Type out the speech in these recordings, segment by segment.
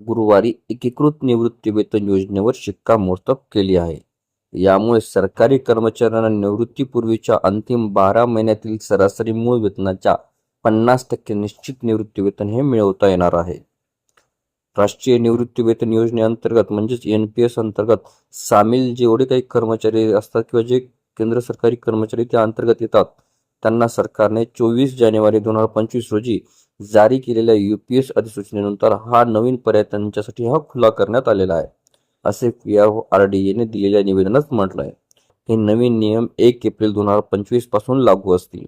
गुरुवारी एकीकृत निवृत्तीवेतन योजनेवर शिक्कामोर्तब केली आहे. यामुळे सरकारी कर्मचाऱ्यांना निवृत्तीपूर्वीच्या अंतिम बारा महिन्यातील सरासरी मूळ वेतनाच्या पन्नास टक्के निश्चित निवृत्तीवेतन हे मिळवता येणार आहे. राष्ट्रीय निवृत्तीवेतन योजनेअंतर्गत म्हणजेच एन पी एस अंतर्गत सामील जेवढे काही कर्मचारी असतात किंवा जे केंद्र सरकारी कर्मचारी त्या अंतर्गत येतात त्यांना सरकारने चोवीस जानेवारी दोन हजार पंचवीस रोजी जारी केलेल्या यू पी एस अधिसूचनेनंतर हा नवीन पर्याय त्यांच्यासाठी हा खुला करण्यात आलेला आहे असे पी आर डी एने दिलेल्या निवेदनात म्हटलं आहे हे नवीन नियम एक एप्रिल दोन हजार पंचवीसपासून लागू असतील.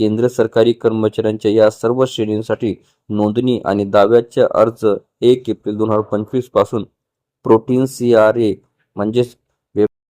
केंद्र सरकारी कर्मचाऱ्यांच्या या सर्व श्रेणींसाठी नोंदणी आणि दाव्याचे अर्ज एक एप्रिल दोन हजार पंचवीसपासून प्रोटीन सी आर ए म्हणजेच